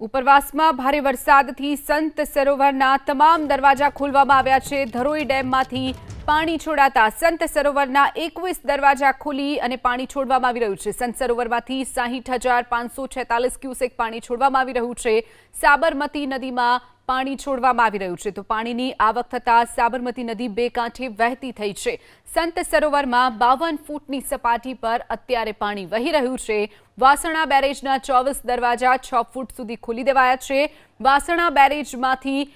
ઉપરવાસમાં ભારે વરસાદથી સંત સરોવરના તમામ દરવાજા ખોલવામાં આવ્યા છે. ધરોઈ ડેમમાંથી પાણી છોડાતા સંત સરોવરના એકવીસ દરવાજા ખોલી અને પાણી છોડવામાં આવી રહ્યું છે. સંત સરોવરમાંથી સાહીઠ હજાર પાંચસો છેતાલીસ ક્યુસેક પાણી છોડવામાં આવી રહ્યું છે. સાબરમતી નદીમાં પાણી છોડવામાં આવી રહ્યું છે. તો પાણીની આવક થતાં સાબરમતી નદી બે કાંઠે વહેતી થઈ છે. સંત સરોવરમાં બાવન ફૂટની સપાટી પર અત્યારે પાણી વહી રહ્યું છે. વાસણા બેરેજના ચોવીસ દરવાજા છ ફૂટ સુધી ખોલી દેવાયા છે. વાસણા બેરેજમાંથી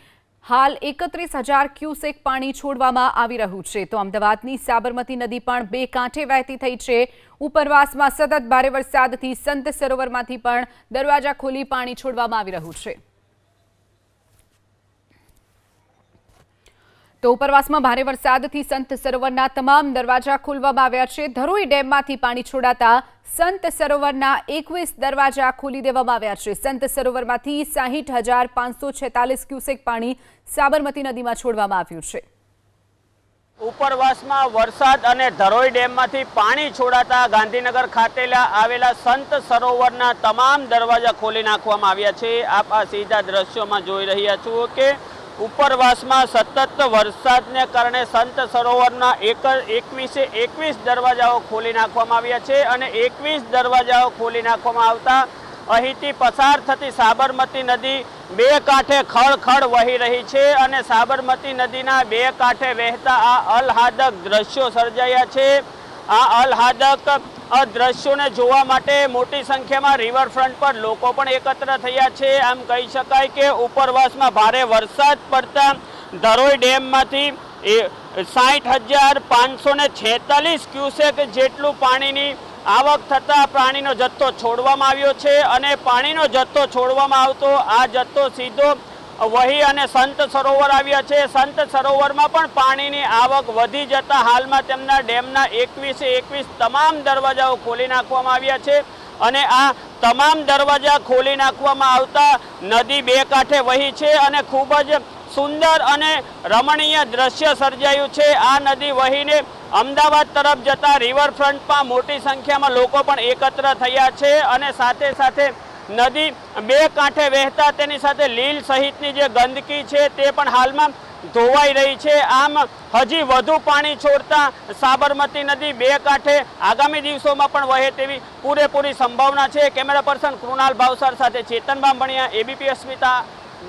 હાલ એકત્રીસ હજાર ક્યુસેક પાણી છોડવામાં આવી રહ્યું છે. તો અમદાવાદની સાબરમતી નદી પણ બે કાંઠે વહેતી થઈ છે. ઉપરવાસમાં સતત ભારે વરસાદથી સંત સરોવરમાંથી પણ દરવાજા ખોલી પાણી છોડવામાં આવી રહ્યું છે. તો ઉપરવાસમાં ભારે વરસાદથી સંત સરોવરના તમામ દરવાજા ખોલવામાં આવ્યા છે. ધરોઈ ડેમમાંથી પાણી છોડાતા સંત સરોવરના એકવીસ દરવાજા ખોલી દેવામાં આવ્યા છે. સંત સરોવરમાંથી સાહીઠ હજાર પાંચસો છેતાલીસ ક્યુસેક પાણી સાબરમતી નદીમાં છોડવામાં આવ્યું છે. ઉપરવાસમાં વરસાદ અને ધરોઈ ડેમમાંથી પાણી છોડાતા ગાંધીનગર ખાતેલા આવેલા સંત સરોવરના તમામ દરવાજા ખોલી નાખવામાં આવ્યા છે. આપ આ સીધા દ્રશ્યોમાં જોઈ રહ્યા છો કે ઉપરવાસમાં સતત વરસાદને કારણે સંત સરોવરના એક એકવીસે એકવીસ દરવાજાઓ ખોલી નાખવામાં આવ્યા છે અને એકવીસ દરવાજાઓ ખોલી નાખવામાં આવતા અહીંથી પસાર થતી સાબરમતી નદી બે કાંઠે ખળખળ વહી રહી છે અને સાબરમતી નદીના બે કાંઠે વહેતા આ અલહાદક દ્રશ્યો સર્જાયા છે. આ અલહાદક દ્રશ્યોને જોવા માટે મોટી સંખ્યામાં રિવરફ્રન્ટ પર લોકો પણ એકત્ર થયા છે. આમ કહી શકાય કે ઉપરવાસમાં ભારે વરસાદ પડતા ધરોઈ ડેમમાંથી સાઠ હજાર પાંચસો ને છેતાલીસ ક્યુસેક જેટલું પાણીની આવક થતાં પાણીનો જથ્થો છોડવામાં આવ્યો છે અને પાણીનો જથ્થો છોડવામાં આવતો આ જથ્થો સીધો વહી અને સંત સરોવર આવ્યા છે. સંત સરોવરમાં પણ પાણીની આવક વધી જતા હાલમાં તેમના ડેમના એકવીસે એકવીસ તમામ દરવાજાઓ ખોલી નાખવામાં આવ્યા છે અને આ તમામ દરવાજા ખોલી નાખવામાં આવતા નદી બે કાંઠે વહી છે અને ખૂબ જ સુંદર અને રમણીય દ્રશ્ય સર્જાયું છે. આ નદી વહીને અમદાવાદ તરફ જતા રિવરફ્રન્ટમાં મોટી સંખ્યામાં લોકો પણ એકત્ર થયા છે અને સાથે સાથે નદી બે કાંઠે વહેતા તેની સાથે લીલ સહિતની જે ગંદકી છે તે પણ હાલમાં ધોવાઈ રહી છે. આમ હજી વધુ પાણી છોડતા સાબરમતી નદી બે કાંઠે આગામી દિવસોમાં પણ વહે તેવી પૂરેપૂરી સંભાવના છે. કેમેરા પર્સન કૃણાલ ભાવસાર સાથે ચેતન બામણિયા એબીપી અસ્મિતા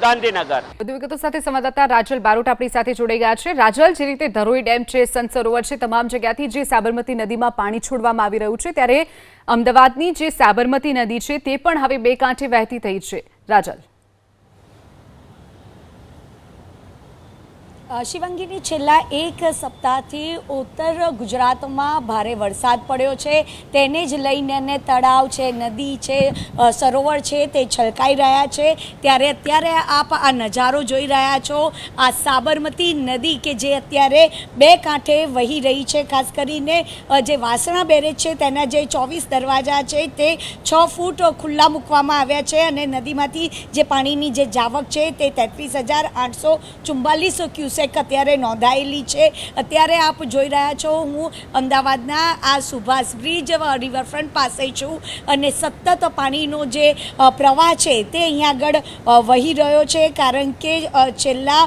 ગાંધીનગર. વધુ વિગતો સાથે સંવાદદાતા રાજલ બારોટ આપણી સાથે જોડાઈ ગયા છે. રાજલ, જે રીતે ધરોઈ ડેમ છે સંત સરોવર છે, તમામ જગ્યાથી જે સાબરમતી નદીમાં પાણી છોડવામાં આવી રહ્યું છે, ત્યારે અમદાવાદની જે સાબરમતી નદી છે, તે પણ હવે બે કાંઠે વહેતી થઈ છે. રાજલ. શિવાંગીની છેલ્લા એક સપ્તાહથી ઉત્તર ગુજરાતમાં ભારે વરસાદ પડ્યો છે. તેને જ લઈને તળાવ છે, નદી છે સરોવર છે તે છલકાઈ રહ્યા છે. ત્યારે અત્યારે આપ આ નજારો જોઈ રહ્યા છો. આ સાબરમતી નદી કે જે અત્યારે બે કાંઠે વહી રહી છે, ખાસ કરીને જે વાસણા બેરેજ છે તેના જે ચોવીસ દરવાજા છે તે છ ફૂટ ખુલ્લા મૂકવામાં આવ્યા છે અને નદીમાંથી જે પાણીની જે જાવક છે તે તેત્રીસ હજાર આઠસો ચુમ્બાલીસ ક્યુસેક અત્યારે નોંધાયેલી છે. અત્યારે આપ જોઈ રહ્યા છો, હું અમદાવાદના આ સુભાષ બ્રિજ રિવરફ્રન્ટ પાસે છું અને સતત પાણીનો જે પ્રવાહ છે તે અહીંયા આગળ વહી રહ્યો છે. કારણ કે છેલ્લા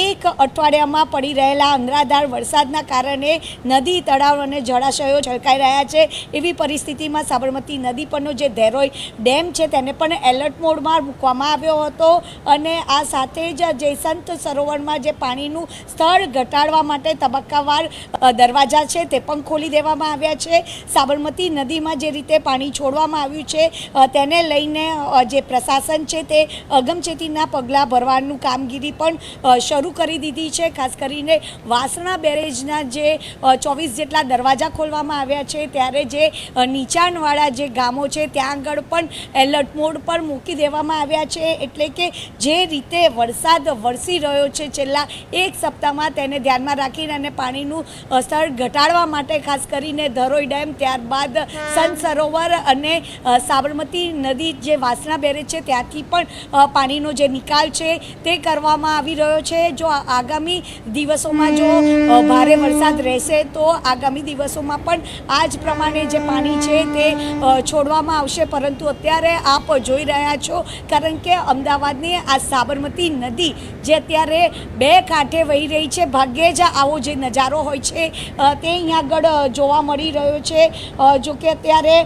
એક અઠવાડિયામાં પડી રહેલા અંધરાધાર વરસાદના કારણે નદી, તળાવ અને જળાશયો છલકાઈ રહ્યા છે. એવી પરિસ્થિતિમાં સાબરમતી નદી પરનો જે ધેરોઈ ડેમ છે તેને પણ એલર્ટ મોડમાં મૂકવામાં આવ્યો હતો. અને આ સાથે જ જયસંત સરોવરમાં જે પાણીનું સ્તર ઘટાડવા માટે તબક્કાવાર દરવાજા છે તે પણ ખોલી દેવામાં આવ્યા છે. સાબરમતી નદીમાં જે રીતે પાણી છોડવામાં આવ્યું છે તેને લઈને જે પ્રશાસન છે તે અગમચેતીના પગલાં ભરવાનું કામગીરી પણ શરૂ કરી દીધી છે. ખાસ કરીને વાસણા બેરેજના જે ચોવીસ જેટલા દરવાજા ખોલવામાં આવ્યા છે, ત્યારે જે નીચાણવાળા જે ગામો છે ત્યાં આગળ પણ એલર્ટ મોડ પર મૂકી દેવામાં આવ્યા છે. એટલે કે જે રીતે વરસાદ વરસી રહ્યો છે છેલ્લા એક સપ્તાહમાં તેને ધ્યાનમાં રાખીને અને પાણીનું સ્તર ઘટાડવા માટે ખાસ કરીને ધરોઈ ડેમ ત્યારબાદ સંત સરોવર અને સાબરમતી નદી જે વાસણા બેરેજ છે ત્યાંથી પણ પાણીનો જે નિકાલ છે તે કરવામાં આવી રહ્યો છે. જો આગામી દિવસોમાં જો ભારે વરસાદ રહેશે તો આગામી દિવસોમાં પણ આ જ પ્રમાણે જે પાણી છે તે છોડવામાં આવશે. પરંતુ અત્યારે આપ જોઈ રહ્યા છો કારણ કે અમદાવાદની આ સાબરમતી નદી જે અત્યારે બે કાંઠે વહી રહી છે. ભાગ્યે જ આવો જે નજારો હોય છે તે અહીંયા આગળ જોવા મળી રહ્યો છે. જો કે અત્યારે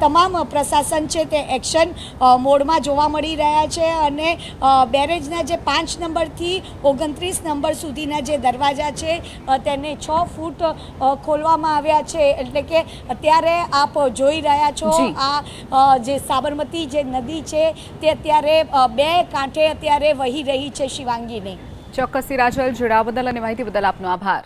તમામ પ્રશાસન છે તે એક્શન મોડમાં જોવા મળી રહ્યા છે અને બેરેજના જે પાંચ નંબરથી ઓગણત્રીસ નંબર સુધીના જે દરવાજા છે તેને છ ફૂટ ખોલવામાં આવ્યા છે. એટલે કે અત્યારે આપ જોઈ રહ્યા છો આ જે સાબરમતી જે નદી છે તે અત્યારે બે કાંઠે અત્યારે વહી રહી છે શિવાંગીની. ચોક્કસથી રાજલ જોડાવા બદલ અને માહિતી બદલ આપનો આભાર.